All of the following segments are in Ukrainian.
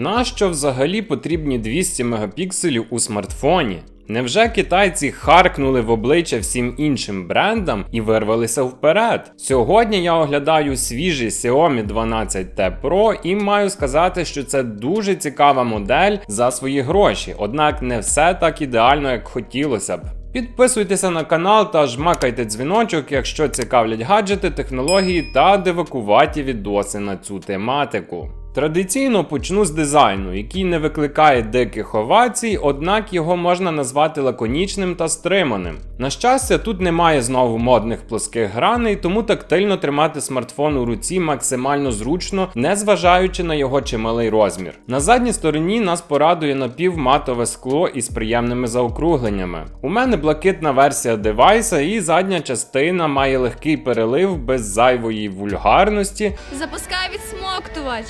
Нащо взагалі потрібні 200 мегапікселів у смартфоні? Невже китайці харкнули в обличчя всім іншим брендам і вирвалися вперед? Сьогодні я оглядаю свіжий Xiaomi 12T Pro і маю сказати, що це дуже цікава модель за свої гроші, однак не все так ідеально, як хотілося б. Підписуйтеся на канал та жмакайте дзвіночок, якщо цікавлять гаджети, технології та дивакуваті відоси на цю тематику. Традиційно почну з дизайну, який не викликає диких овацій, однак його можна назвати лаконічним та стриманим. На щастя, тут немає знову модних плоских граней, тому тактильно тримати смартфон у руці максимально зручно, незважаючи на його чималий розмір. На задній стороні нас порадує напівматове скло із приємними заокругленнями. У мене блакитна версія девайса, і задня частина має легкий перелив без зайвої вульгарності. Запускай відсмоктувач.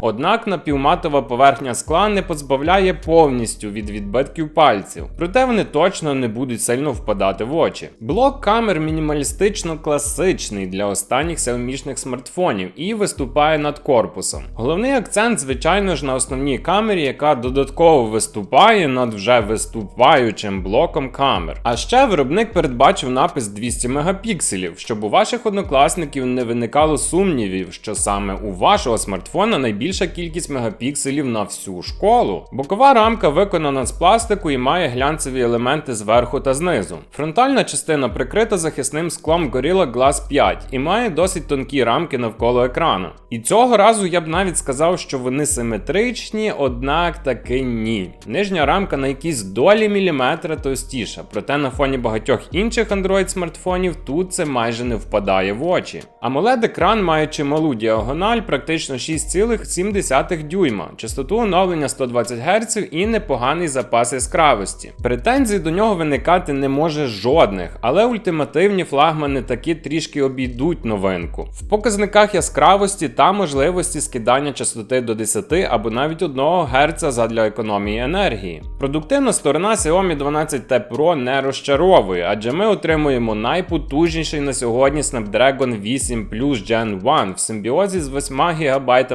Однак напівматова поверхня скла не позбавляє повністю від відбитків пальців, проте вони точно не будуть сильно впадати в очі. Блок камер мінімалістично класичний для останніх селмішних смартфонів і виступає над корпусом. Головний акцент, звичайно ж, на основній камері, яка додатково виступає над вже виступаючим блоком камер. А ще виробник передбачив напис 200 мегапікселів, щоб у ваших однокласників не виникало сумнівів, що саме у вашого смартфона найбільша кількість мегапікселів на всю школу. Бокова рамка виконана з пластику і має глянцеві елементи зверху та знизу. Фронтальна частина прикрита захисним склом Gorilla Glass 5 і має досить тонкі рамки навколо екрану. І цього разу я б навіть сказав, що вони симетричні, однак таки ні. Нижня рамка на якісь долі міліметра товстіша, проте на фоні багатьох інших Android смартфонів тут це майже не впадає в очі. amoled екран має чималу діагональ, практично 6,7 дюйма, частоту оновлення 120 Гц і непоганий запас яскравості. Претензій до нього виникати не може жодних, але ультимативні флагмани таки трішки обійдуть новинку. В показниках яскравості та можливості скидання частоти до 10 або навіть 1 Гц задля економії енергії. Продуктивна сторона Xiaomi 12T Pro не розчаровує, адже ми отримуємо найпотужніший на сьогодні Snapdragon 8 Plus Gen 1 в симбіозі з 8 ГБ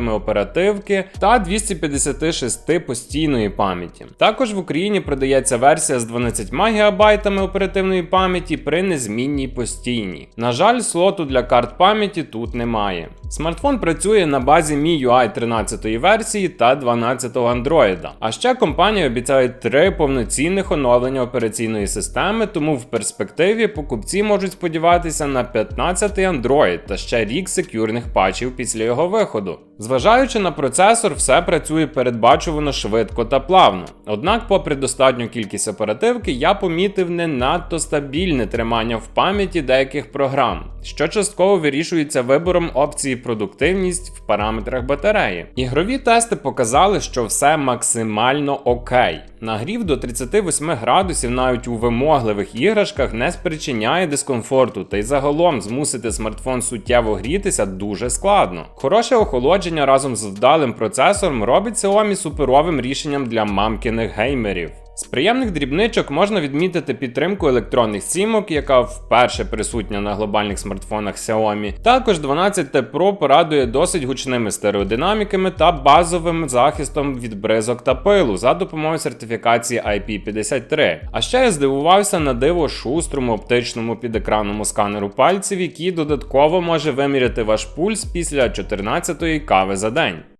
оперативки та 256 постійної пам'яті. Також в Україні продається версія з 12 ГБ оперативної пам'яті при незмінній постійній. На жаль, слоту для карт пам'яті тут немає. Смартфон працює на базі MIUI 13 версії та 12 Android. А ще компанія обіцяє три повноцінних оновлення операційної системи, тому в перспективі покупці можуть сподіватися на 15 Android та ще рік секюрних патчів після його виходу. Зважаючи на процесор, все працює передбачувано швидко та плавно. Однак, попри достатню кількість оперативки, я помітив не надто стабільне тримання в пам'яті деяких програм, що частково вирішується вибором опції продуктивність в параметрах батареї. Ігрові тести показали, що все максимально окей. Нагрів до 38 градусів навіть у вимогливих іграшках не спричиняє дискомфорту, та й загалом змусити смартфон суттєво грітися дуже складно. Хороше охолодження разом з вдалим процесором робить Xiaomi суперовим рішенням для мамкиних геймерів. З приємних дрібничок можна відмітити підтримку електронних сімок, яка вперше присутня на глобальних смартфонах Xiaomi. Також 12T Pro порадує досить гучними стереодинаміками та базовим захистом від бризок та пилу за допомогою сертифікації IP53. А ще я здивувався на диво шустрому оптичному підекранному сканеру пальців, який додатково може виміряти ваш пульс після 14-ї кави за день.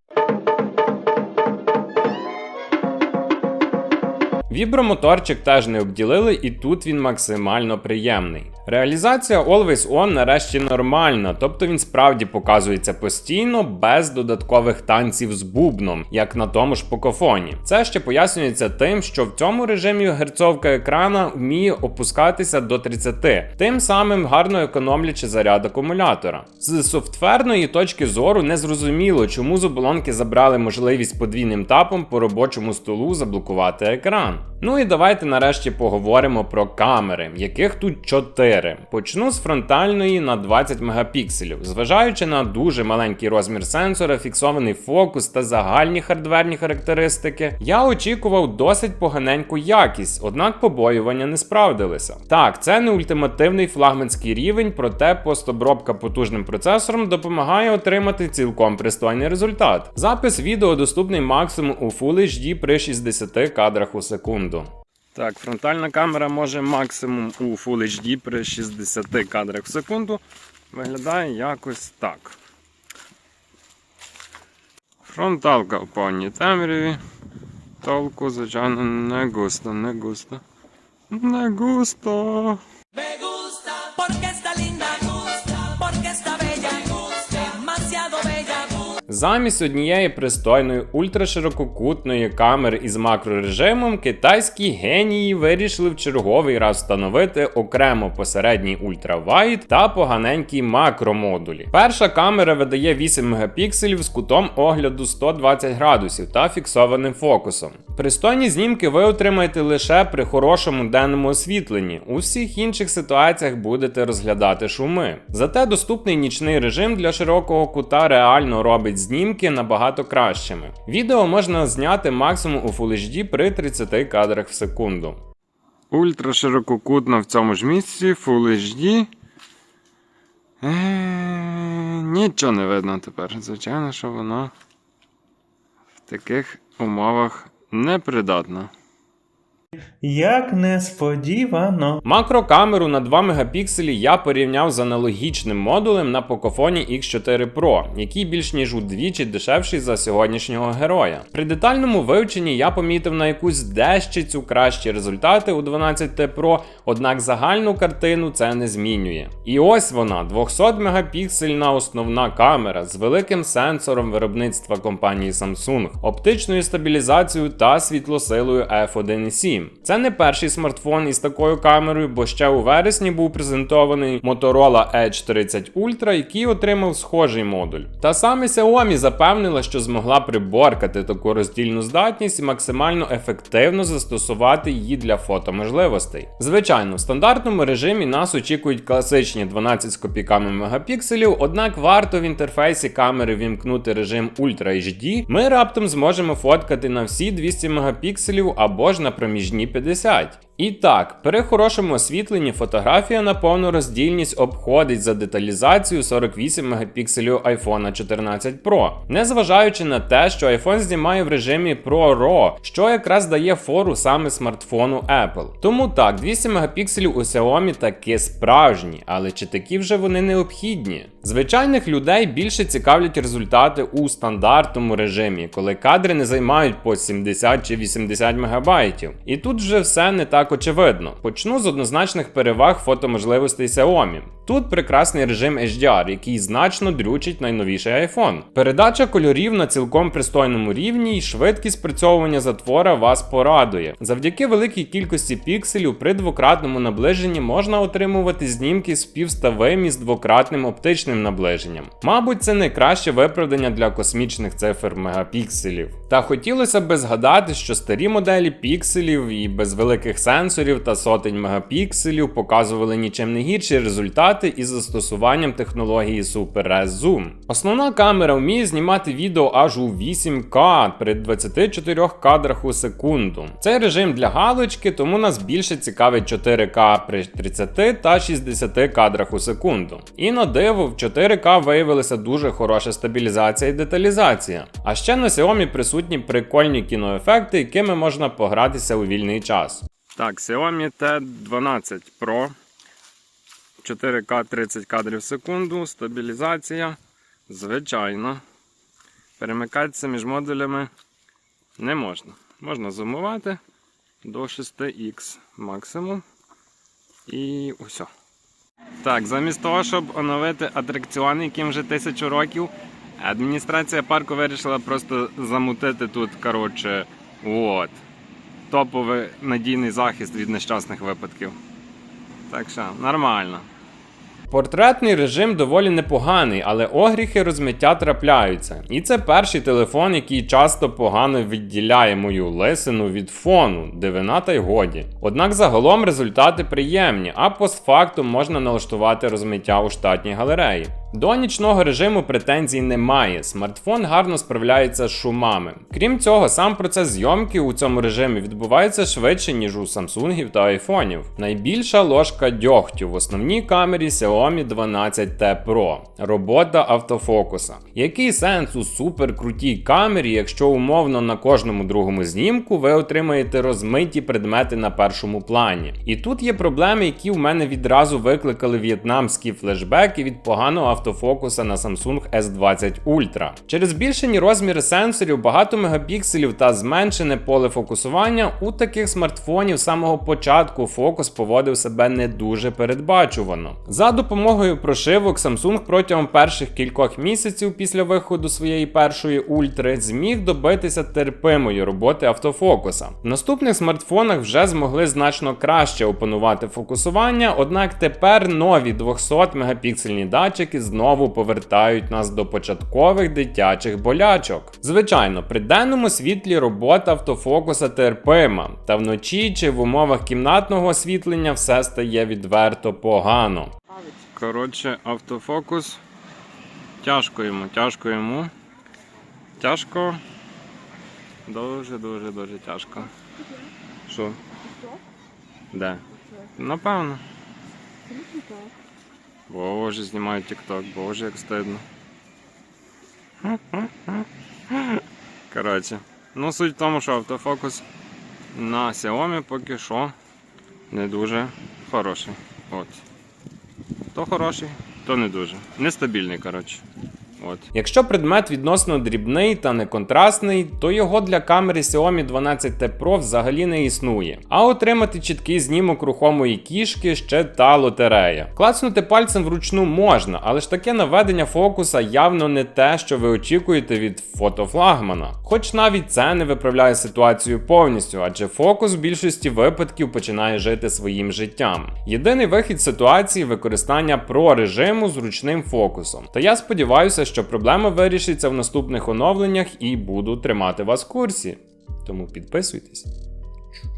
Вібромоторчик теж не обділили, і тут він максимально приємний. Реалізація Always On нарешті нормальна, тобто він справді показується постійно, без додаткових танців з бубном, як на тому ж покофоні. Це ще пояснюється тим, що в цьому режимі герцовка екрана вміє опускатися до 30, тим самим гарно економлячи заряд акумулятора. З софтверної точки зору не зрозуміло, чому з оболонки забрали можливість подвійним тапом по робочому столу заблокувати екран. Ну і давайте нарешті поговоримо про камери, яких тут 4. 4. Почну з фронтальної на 20 мегапікселів. Зважаючи на дуже маленький розмір сенсора, фіксований фокус та загальні хардверні характеристики, я очікував досить поганеньку якість, однак побоювання не справдилися. Так, це не ультимативний флагманський рівень, проте постобробка потужним процесором допомагає отримати цілком пристойний результат. Запис відео доступний максимум у Full HD при 60 кадрах у секунду. Так, фронтальна камера може максимум у Full HD при 60 кадрах в секунду. Виглядає якось так. Фронталка в повній темряві. Толку, звичайно, не густо, не густо. Не густо. Замість однієї пристойної ультраширококутної камери із макрорежимом китайські генії вирішили в черговий раз встановити окремо посередній ультравайд та поганенький макромодулі. Перша камера видає 8 мегапікселів з кутом огляду 120 градусів та фіксованим фокусом. Пристойні знімки ви отримаєте лише при хорошому денному освітленні. У всіх інших ситуаціях будете розглядати шуми. Зате доступний нічний режим для широкого кута реально робить знімки набагато кращими. Відео можна зняти максимум у Full HD при 30 кадрах в секунду. Ультра ширококутно в цьому ж місці, Full HD. Е, нічого не видно тепер. Звичайно, що воно в таких умовах непридатно. Як несподівано. Макрокамеру на 2 мегапікселі я порівняв з аналогічним модулем на Pocophone X4 Pro, який більш ніж удвічі дешевший за сьогоднішнього героя. При детальному вивченні я помітив на якусь дещицю кращі результати у 12T Pro, однак загальну картину це не змінює. І ось вона 200 мегапіксельна основна камера з великим сенсором виробництва компанії Samsung, оптичною стабілізацією та світлосилою F1.7. Це не перший смартфон із такою камерою, бо ще у вересні був презентований Motorola Edge 30 Ultra, який отримав схожий модуль. Та саме Xiaomi запевнила, що змогла приборкати таку роздільну здатність і максимально ефективно застосувати її для фотоможливостей. Звичайно, в стандартному режимі нас очікують класичні 12 з копійками мегапікселів, однак варто в інтерфейсі камери вімкнути режим Ultra HD, ми раптом зможемо фоткати на всі 200 мегапікселів або ж на проміжні 50. І так, при хорошому освітленні фотографія на повну роздільність обходить за деталізацію 48 мегапікселів iPhone 14 Pro, незважаючи на те, що iPhone знімає в режимі Pro RAW, що якраз дає фору саме смартфону Apple. Тому так, 200 мегапікселів у Xiaomi таки справжні, але чи такі вже вони необхідні? Звичайних людей більше цікавлять результати у стандартному режимі, коли кадри не займають по 70 чи 80 мегабайтів. І тут вже все не так очевидно. Почну з однозначних переваг фотоможливостей Xiaomi. Тут прекрасний режим HDR, який значно дрючить найновіший iPhone. Передача кольорів на цілком пристойному рівні і швидкість спрацьовування затвора вас порадує. Завдяки великій кількості пікселів при двократному наближенні можна отримувати знімки співставимі з двократним оптичним наближенням. Мабуть, це найкраще виправдання для космічних цифр мегапікселів. Та хотілося би згадати, що старі моделі пікселів і без великих сенсорів та сотень мегапікселів показували нічим не гірші результати із застосуванням технології Super. Основна камера вміє знімати відео аж у 8К при 24 кадрах у секунду. Цей режим для галочки, тому нас більше цікавить 4К при 30 та 60 кадрах у секунду. І на диво, в 4К виявилася дуже хороша стабілізація і деталізація. А ще на Xiaomi присутні прикольні кіноефекти, якими можна погратися у вільний час. Так, Xiaomi T12 Pro. 4К 30 кадрів в секунду, стабілізація. Звичайно. Перемикатися між модулями не можна. Можна зумувати до 6х максимум. І усе. Так, замість того, щоб оновити атракціони, яким вже тисячу років, адміністрація парку вирішила просто замутити тут, коротше, от. Топовий надійний захист від нещасних випадків. Так що, нормально. Портретний режим доволі непоганий, але огріхи розмиття трапляються. І це перший телефон, який часто погано відділяє мою лисину від фону, дивина та й годі. Однак загалом результати приємні, а постфактум можна налаштувати розмиття у штатній галереї. До нічного режиму претензій немає. Смартфон гарно справляється з шумами. Крім цього, сам процес зйомки у цьому режимі відбувається швидше, ніж у Samsung та айфонів. Найбільша ложка дьогтю в основній камері Xiaomi 12T Pro. Робота автофокуса. Який сенс у суперкрутій камері, якщо умовно на кожному другому знімку ви отримаєте розмиті предмети на першому плані? І тут є проблеми, які в мене відразу викликали в'єтнамські флешбеки від поганого автофокуса на Samsung S20 Ultra. Через збільшені розміри сенсорів, багато мегапікселів та зменшене поле фокусування у таких смартфонів з самого початку фокус поводив себе не дуже передбачувано. За допомогою прошивок Samsung протягом перших кількох місяців після виходу своєї першої ультри зміг добитися терпимої роботи автофокуса. В наступних смартфонах вже змогли значно краще опанувати фокусування, однак тепер нові 200 мегапіксельні датчики знову повертають нас до початкових дитячих болячок. Звичайно, при денному світлі робота автофокуса терпима, та вночі чи в умовах кімнатного освітлення все стає відверто погано. Коротше, автофокус. Тяжко йому, тяжко йому. Тяжко. Дуже, дуже, дуже тяжко. Що? Де? Напевно. Боже, знімаю тік-ток, боже, як стидно. Коротше. Ну, суть в тому, що автофокус на Xiaomi поки що не дуже хороший. От. То хороший, то не дуже. Нестабільний, коротше. От. Якщо предмет відносно дрібний та не контрастний, то його для камери Xiaomi 12T Pro взагалі не існує. А отримати чіткий знімок рухомої кішки ще та лотерея. Клацнути пальцем вручну можна, але ж таке наведення фокуса явно не те, що ви очікуєте від фотофлагмана. Хоч навіть це не виправляє ситуацію повністю, адже фокус в більшості випадків починає жити своїм життям. Єдиний вихід ситуації використання про режиму з ручним фокусом. Та я сподіваюся, що проблема вирішиться в наступних оновленнях і буду тримати вас в курсі. Тому підписуйтесь,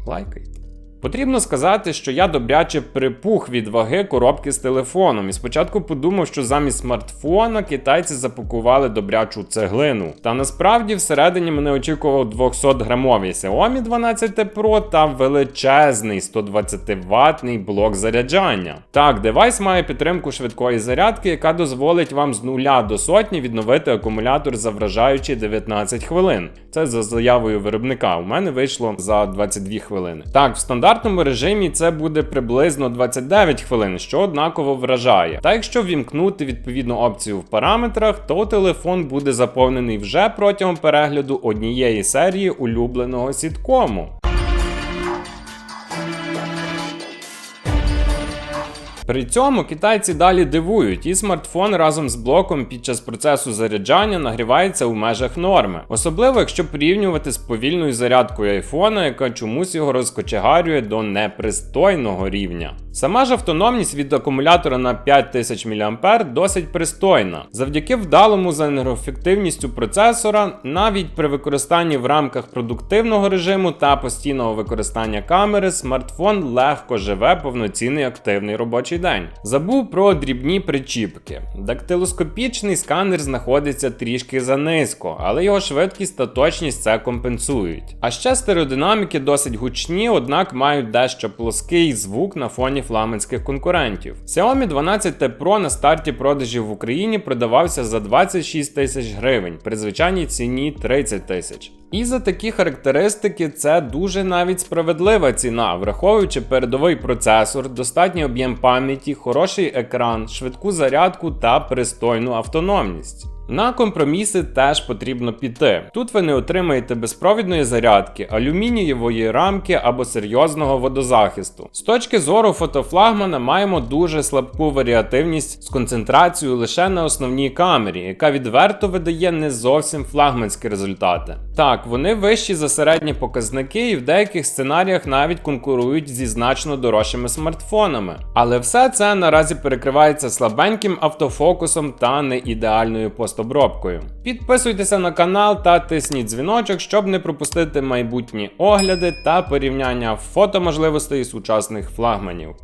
лайкайте. Потрібно сказати, що я добряче припух від ваги коробки з телефоном, і спочатку подумав, що замість смартфона китайці запакували добрячу цеглину. Та насправді всередині мене очікував 200-грамовий Xiaomi 12 Pro та величезний 120-ваттний блок заряджання. Так, девайс має підтримку швидкої зарядки, яка дозволить вам з нуля до сотні відновити акумулятор за вражаючі 19 хвилин. Це за заявою виробника. У мене вийшло за 22 хвилини. Так, в стандартному режимі це буде приблизно 29 хвилин, що однаково вражає. Та якщо вімкнути відповідну опцію в параметрах, то телефон буде заповнений вже протягом перегляду однієї серії улюбленого сіткому. При цьому китайці далі дивують, і смартфон разом з блоком під час процесу заряджання нагрівається у межах норми, особливо якщо порівнювати з повільною зарядкою айфона, яка чомусь його розкочегарює до непристойного рівня. Сама ж автономність від акумулятора на 5000 мА досить пристойна. Завдяки вдалому за енергоефективністю процесора, навіть при використанні в рамках продуктивного режиму та постійного використання камери, смартфон легко живе повноцінний активний робочий день. Забув про дрібні причіпки. Дактилоскопічний сканер знаходиться трішки занизько, але його швидкість та точність це компенсують. А ще стереодинаміки досить гучні, однак мають дещо плоский звук на фоні флагманських конкурентів. Xiaomi 12T Pro на старті продажів в Україні продавався за 26 тисяч гривень, при звичайній ціні 30 тисяч. І за такі характеристики це дуже навіть справедлива ціна, враховуючи передовий процесор, достатній об'єм пам'яті, хороший екран, швидку зарядку та пристойну автономність. На компроміси теж потрібно піти. Тут ви не отримаєте безпровідної зарядки, алюмінієвої рамки або серйозного водозахисту. З точки зору фотофлагмана маємо дуже слабку варіативність з концентрацією лише на основній камері, яка відверто видає не зовсім флагманські результати. Так, вони вищі за середні показники і в деяких сценаріях навіть конкурують зі значно дорожчими смартфонами. Але все це наразі перекривається слабеньким автофокусом та неідеальною постобробкою. Підписуйтеся на канал та тисніть дзвіночок, щоб не пропустити майбутні огляди та порівняння фотоможливостей сучасних флагманів.